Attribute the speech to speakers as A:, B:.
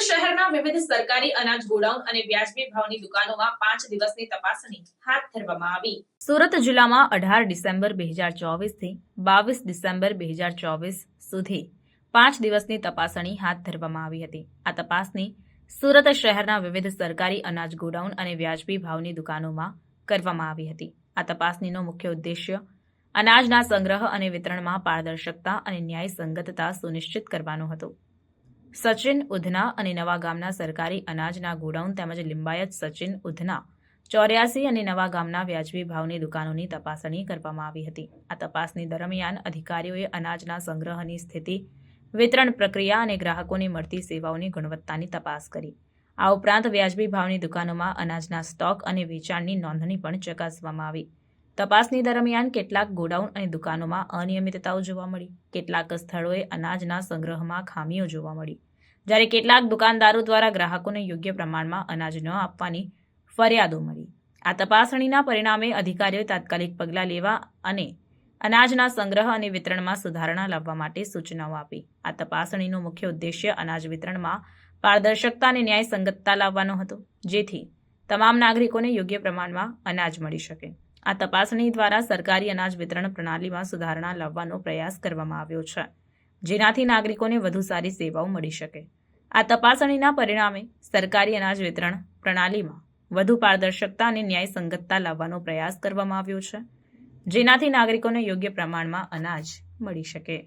A: વિવિધ સરકારી અનાજ ગોડાઉન અને વ્યાજબી ભાવની દુકાનોમાં પાંચ દિવસની તપાસણી હાથ ધરવામાં આવી. સુરત જિલ્લામાં અઢાર ડિસેમ્બર બે હજાર ચોવીસથી બાવીસ ડિસેમ્બર બે હજાર ચોવીસ સુધી પાંચ દિવસની તપાસણી હાથ ધરવામાં આવી હતી. આ તપાસની સુરત શહેરના વિવિધ સરકારી અનાજ ગોડાઉન અને વ્યાજબી ભાવની દુકાનોમાં કરવામાં આવી હતી. આ તપાસણીનો મુખ્ય ઉદ્દેશ્ય અનાજના સંગ્રહ અને વિતરણમાં પારદર્શકતા અને ન્યાય સંગતતા સુનિશ્ચિત કરવાનો હતો. સચિન ઉધના અને નવા ગામના સરકારી અનાજના ગોડાઉન તેમજ લિંબાયત સચિન ઉધના ચોર્યાસી અને નવા ગામના વ્યાજબી ભાવની દુકાનોની તપાસણી કરવામાં આવી હતી. આ તપાસની દરમિયાન અધિકારીઓએ અનાજના સંગ્રહની સ્થિતિ, વિતરણ પ્રક્રિયા અને ગ્રાહકોને મળતી સેવાઓની ગુણવત્તાની તપાસ કરી. આ ઉપરાંત વ્યાજબી ભાવની દુકાનોમાં અનાજના સ્ટોક અને વેચાણની નોંધણી પણ ચકાસવામાં આવી. તપાસણી દરમિયાન કેટલાક ગોડાઉન અને દુકાનોમાં અનિયમિતતાઓ જોવા મળી. કેટલાક સ્થળોએ અનાજના સંગ્રહમાં ખામીઓ જોવા મળી. જ્યારે કેટલાક દુકાનદારો દ્વારા ગ્રાહકોને યોગ્ય પ્રમાણમાં અનાજ ન આપવાની ફરિયાદો મળી. આ તપાસણીના પરિણામે અધિકારીઓએ તાત્કાલિક પગલાં લેવા અને અનાજના સંગ્રહ અને વિતરણમાં સુધારણા લાવવા માટે સૂચનાઓ આપી. આ તપાસણીનો મુખ્ય ઉદ્દેશ્ય અનાજ વિતરણમાં પારદર્શકતા અને ન્યાય સંગતતા લાવવાનો હતો, જેથી તમામ નાગરિકોને યોગ્ય પ્રમાણમાં અનાજ મળી શકે. આ તપાસણી દ્વારા સરકારી અનાજ વિતરણ પ્રણાલીમાં સુધારણા લાવવાનો પ્રયાસ કરવામાં આવ્યો છે, જેનાથી નાગરિકોને વધુ સારી સેવાઓ મળી શકે. આ તપાસણીના પરિણામે સરકારી અનાજ વિતરણ પ્રણાલીમાં વધુ પારદર્શકતા અને ન્યાય સંગતતા લાવવાનો પ્રયાસ કરવામાં આવ્યો છે, જેનાથી નાગરિકોને યોગ્ય પ્રમાણમાં અનાજ મળી શકે.